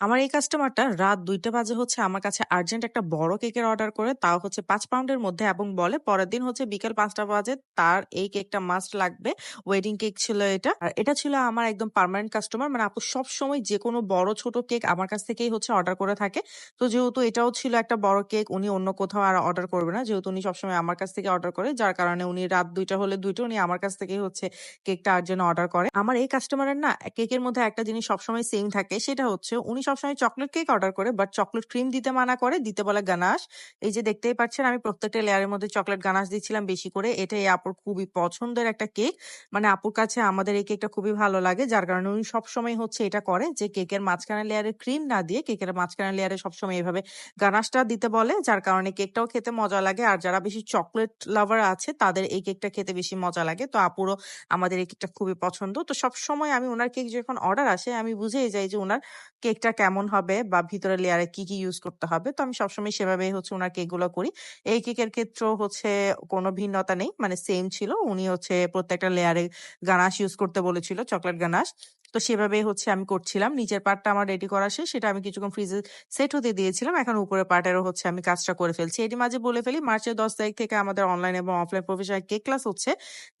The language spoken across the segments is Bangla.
আমার এই কাস্টমারটা রাত দুইটা বাজে হচ্ছে আমার কাছে আর্জেন্ট একটা বড় কেকের অর্ডার করে, তাও হচ্ছে ৫ পাউন্ডের মধ্যে এবং বলে পরের দিন হচ্ছে বিকেল ৫টা বাজে তার এই কেকটা মাস্ট লাগবে। ওয়েডিং কেক ছিল এটা। আর এটা ছিল আমার একদম পার্মানেন্ট কাস্টমার। মানে আপু সবসময় যেকোনো বড় ছোট কেক আমার কাছ থেকেই হচ্ছে অর্ডার করে থাকে। তো যেহেতু এটাও ছিল একটা বড় কেক, উনি অন্য কোথাও আর অর্ডার করবে না। যেহেতু উনি সবসময় আমার কাছ থেকে অর্ডার করে। যার কারণে উনি রাত দুইটা হলে ২টা উনি আমার কাছ থেকেই হচ্ছে কেকটা আর্জেন্ট অর্ডার করে। আমার এই কাস্টমারের না কেকের মধ্যে একটা জিনিস সবসময় সেম থাকে। সেটা হচ্ছে উনি সবসময় চকলেট কেক অর্ডার করে বাট চকলেট ক্রিম দিতে মানা করে, দিতে বলে গানাশ। এই যে দেখতেই পাচ্ছেন আমি প্রত্যেকটা লেয়ারের মধ্যে চকলেট গানাশ দিচ্ছিলাম বেশি করে। এটা এই আপুর খুবই পছন্দের একটা কেক। মানে আপুর কাছে আমাদের এই কেকটা খুবই ভালো লাগে। যার কারণে উনি সবসময় হচ্ছে এটা করে যে কেকের মাঝখানের লেয়ারে ক্রিম না দিয়ে কেকের মাঝখানের লেয়ারে সবসময় এভাবে গানাশটা দিতে বলে। যার কারণে কেকটাও খেতে মজা লাগে। আর যারা বেশি চকলেট লাভার আছে তাদের এই কেকটা খেতে বেশি মজা লাগে। তো আপুরও আমাদের এই কেকটা খুবই পছন্দ। তো সবসময় আমি ওনার কেক যখন অর্ডার আসে আমি বুঝেই যাই যে ওনার কেকটা কেমন হবে বা ভিতরে লেয়ারে কি, কি ইউজ করতে হবে। তো আমি সবসময় সেভাবেই হচ্ছে উনার কেকগুলো করি। এই কেকের ক্ষেত্রেও হচ্ছে কোনো ভিন্নতা নেই। মানে সেম ছিল। উনি হচ্ছে প্রত্যেকটা লেয়ারে গানাশ ইউজ করতে বলেছিল, চকলেট গানাশ। তো সেভাবেই হচ্ছে আমি করছিলাম। নিচের পার্টটা আমার রেডি করা শেষ। সেটা আমি কিছুক্ষণ ফ্রিজে সেট হতে দিয়েছিলাম। এখন উপরের পার্টেরও হচ্ছে আমি কাজটা করে ফেলছি। এরই মাঝে বলে ফেলি মার্চের ১০ তারিখ থেকে আমাদের অনলাইন এবং অফলাইন প্রফেশনাল কেক ক্লাস হচ্ছে।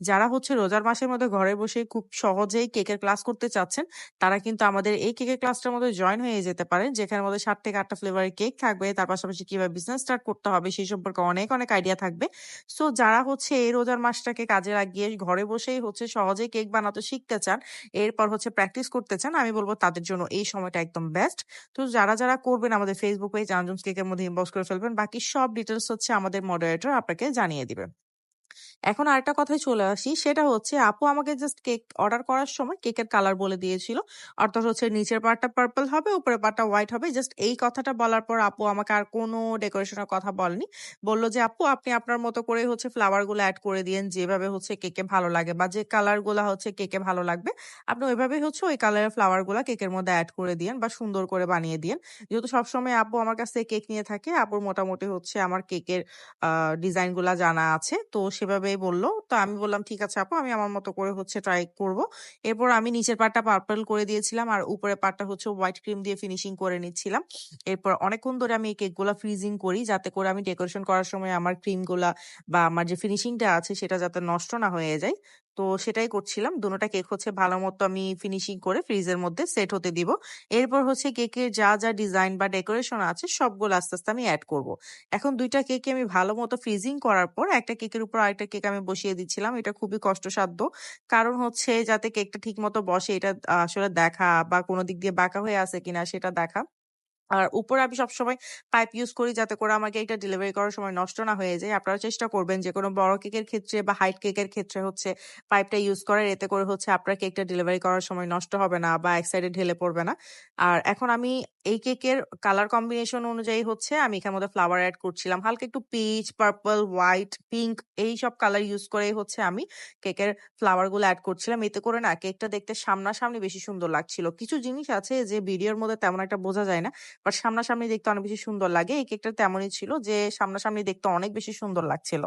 যারা হচ্ছে রোজার মাসের মধ্যে ঘরে বসে খুব সহজেই কেকের ক্লাস করতে চাচ্ছেন, তারা কিন্তু আমাদের এই কেকের ক্লাসটার মধ্যে জয়েন হয়ে যেতে পারেন। যেখানে মধ্যে ৭ থেকে ৮ টা ফ্লেভারের কেক থাকবে। তার পাশাপাশি কীভাবে বিজনেস স্টার্ট করতে হবে সেই সম্পর্কে অনেক, অনেক আইডিয়া থাকবে। সো যারা হচ্ছে এই রোজার মাসটাকে কাজে লাগিয়ে ঘরে বসেই হচ্ছে সহজেই কেক বানাতে শিখতে চান, এরপর হচ্ছে প্র্যাকটিস করতে চান, আমি বলব তাদের জন্য এই সময়টা একদম বেস্ট। তো যারা, যারা করবেন আমাদের ফেসবুক পেজ আঞ্জুমস কেকের মধ্যে ইনবক্স করে ফেলবেন। বাকি সব ডিটেলস হচ্ছে আমাদের মডারেটর আপনাকে জানিয়ে দিবে। এখন আরেকটা কথায় চলে আসি। সেটা হচ্ছে আপু আমাকে জাস্ট কেক অর্ডার করার সময় কেকের কালার বলে দিয়েছিল। অর্থাৎ হচ্ছে নিচের পার্টটা পার্পল হবে, উপরের পার্টটা হোয়াইট হবে। জাস্ট এই কথাটা বলার পর আপু আমাকে আর কোনো ডেকোরেশনের কথা বলেনি। বলল যে, "আপু আপনি আপনার মতো করে হচ্ছে ফ্লাওয়ারগুলো অ্যাড করে দিয়েন যেভাবে হচ্ছে কেকে ভালো লাগে বা যে কালারগুলো হচ্ছে কেকে ভালো লাগবে। আপনি ওইভাবেই হচ্ছে ওই কালারের ফ্লাওয়ারগুলো কেকের মধ্যে অ্যাড করে দিয়েন বা সুন্দর করে বানিয়ে দিয়েন।" যেহেতু সবসময় আপু আমার কাছ থেকে কেক নিয়ে থাকে, আপুর মোটামুটি হচ্ছে আমার কেকের ডিজাইনগুলো জানা আছে। তো সেভাবেই বলল তো আমি বললাম, "ঠিক আছে আপু আমি আমার মতো করে হচ্ছে ট্রাই করব।" এরপর আমি নিচের পাটটা পার্পল করে দিয়েছিলাম আর উপরের পাটটা হচ্ছে হোয়াইট ক্রিম দিয়ে ফিনিশিং করে নিচ্ছিলাম। এরপর অনেকক্ষণ ধরে আমি এই কেকগুলা ফ্রিজিং করি যাতে করে আমি ডেকোরেশন করার সময় আমার ক্রিমগুলা বা আমার যে ফিনিশিংটা আছে সেটা যাতে নষ্ট না হয়ে যায়। তো সেটাই করছিলাম। দোনোটা কেক হচ্ছে ভালো মতো আমি ফিনিশিং করে ফ্রিজের মধ্যে সেট হতে দিব। এরপর হচ্ছে কেকের যা, যা ডিজাইন বা ডেকোরেশন আছে সবগুলো আস্তে, আস্তে আমি অ্যাড করব। এখন ২ টা কেকই আমি ভালো মতো ফ্রিজিং করার পর একটা কেকের উপর আরেকটা কেক আমি বসিয়ে দিচ্ছিলাম। এটা খুবই কষ্টসাধ্য। কারণ হচ্ছে যাতে কেকটা ঠিক মতো বসে এটা আসলে দেখা বা কোনো দিক দিয়ে বাঁকা হয়ে আছে কিনা সেটা দেখা। আর উপরে আমি সবসময় পাইপ ইউজ করি যাতে করে আমাকে এটা ডেলিভারি করার সময় নষ্ট না হয়ে যায়। আপনারা চেষ্টা করবেন যে কোনো বড় কেকের ক্ষেত্রে বা হাইট কেকের ক্ষেত্রে হচ্ছে পাইপটা ইউজ করার। এতে করে হচ্ছে আপনার কেকটা ডেলিভারি করার সময় নষ্ট হবে না বা এক সাইডে ঢেলে পড়বে না। আর এখন আমি এই কেকের কালার কম্বিনেশন অনুযায়ী হচ্ছে আমি এখানে মধ্যে ফ্লাওয়ার অ্যাড করছিলাম। হালকা একটু পিচ, পার্পল, হোয়াইট, পিঙ্ক এই সব কালার ইউজ করেই হচ্ছে আমি কেকের ফ্লাওয়ারগুলো এড করছিলাম। এতে করে না কেকটা দেখতে সামনাসামনি বেশি সুন্দর লাগছিল। কিছু জিনিস আছে যে ভিডিওর মধ্যে তেমন একটা বোঝা যায় না। বাট সামনাসামনি দেখতে অনেক বেশি সুন্দর লাগে। এই কেকটা তেমনই ছিল যে সামনাসামনি দেখতে অনেক বেশি সুন্দর লাগছিল।